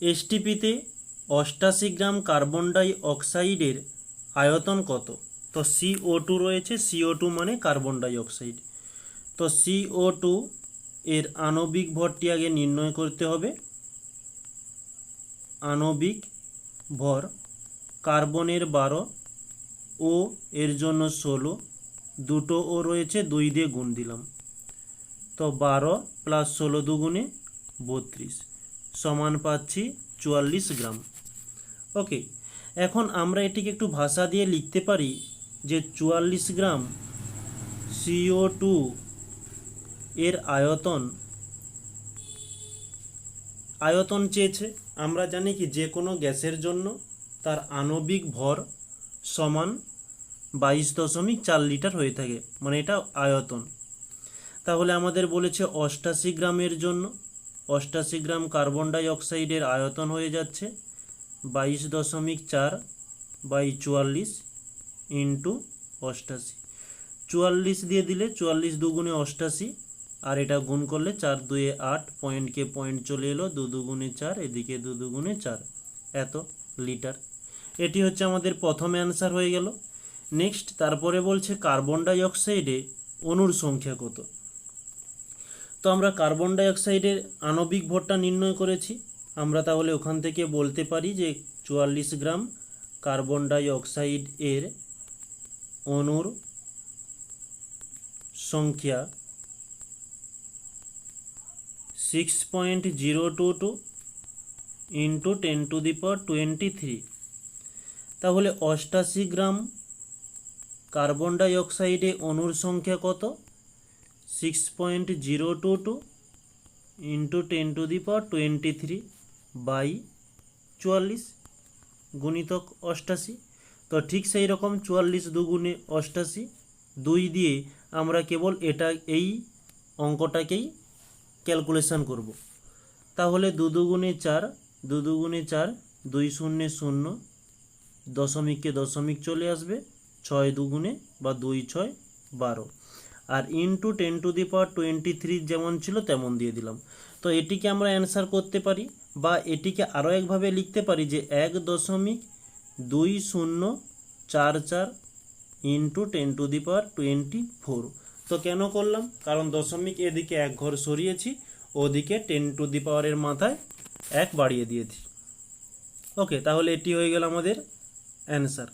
এসটিপিতে অষ্টাশি gram carbon die অক্সাইডের আয়তন কত? তো সিও টু রয়েছে সিও টু মানে কার্বন ডাই অক্সাইড। তো সিও টু এর আণবিক ভরটি আগে নির্ণয় করতে হবে। আণবিক ভর কার্বনের বারো, ও এর জন্য ষোলো, দুটো ও রয়েছে, দুই দিয়ে গুণ দিলাম। তো বারো প্লাস ষোলো দুগুণে বত্রিশ। সমান পাচ্ছি চুয়াল্লিশ গ্রাম। ওকে, এখন আমরা এটিকে একটু ভাষা দিয়ে লিখতে পারি যে চুয়াল্লিশ গ্রাম সিও টু এর আয়তন আয়তন চেয়েছে। আমরা জানি কি যে কোনো গ্যাসের জন্য তার আণবিক ভর সমান বাইশ দশমিক চার লিটার হয়ে থাকে মানে এটা আয়তন। তাহলে আমাদের বলেছে অষ্টাশি গ্রামের জন্য অষ্টাশি গ্রাম কার্বন ডাই অক্সাইডের আয়তন হয়ে যাচ্ছে বাইশ দশমিক চার বাই চুয়াল্লিশ ইন্টু অষ্টাশি। চুয়াল্লিশ দিয়ে দিলে চুয়াল্লিশ দুগুণে অষ্টাশি, আর এটা গুণ করলে চার দুয়ে আট পয়েন্টকে পয়েন্ট চলে এলো, দু দুগুণে চার, এদিকে দু দুগুণে চার। এত লিটার। এটি হচ্ছে আমাদের প্রথম অ্যান্সার হয়ে গেল। নেক্সট তারপরে বলছে কার্বন ডাই অক্সাইডে অণুর সংখ্যা কত? তো আমরা কার্বন ডাই অক্সাইডের আণবিক ভরটা নির্ণয় করেছি। আমরা তাহলে ওখান থেকে বলতে পারি যে চুয়াল্লিশ গ্রাম কার্বন ডাই অক্সাইড এর অণুর সংখ্যা six point zero two two into ten to the power twenty three তাহলে অষ্টাশি গ্রাম কার্বন ডাই অক্সাইডে অণুর সংখ্যা কত? Six point zero two two into ten to the power twenty three by চুয়াল্লিশ গুণিতক অষ্টাশি। তো ঠিক সেই রকম চুয়াল্লিশ দুগুণে অষ্টাশি দুই দিয়ে আমরা কেবল এটা, এই অঙ্কটাকেই ক্যালকুলেশন করব। তাহলে দু দুগুণে চার, দু দুগুণে চার, দুই শূন্য শূন্য দশমিককে দশমিক চলে আসবে, ছয় দুগুণে বা দুই ছয় বারো। আর into ten to the power twenty three যেমন ছিল তেমন দিয়ে দিলাম। তো এটিকে আমরা অ্যান্সার করতে পারি বা এটিকে আরও একভাবে লিখতে পারি যে এক দশমিক দুই শূন্য চার চার into ten to the power twenty four তো কেন করলাম? কারণ দশমিক এদিকে এক ঘর সরিয়েছি, ওদিকে টেন টু দি পাওয়ারের মাথায় এক বাড়িয়ে দিয়েছি। ওকে তাহলে এটি হয়ে গেল আমাদের অ্যান্সার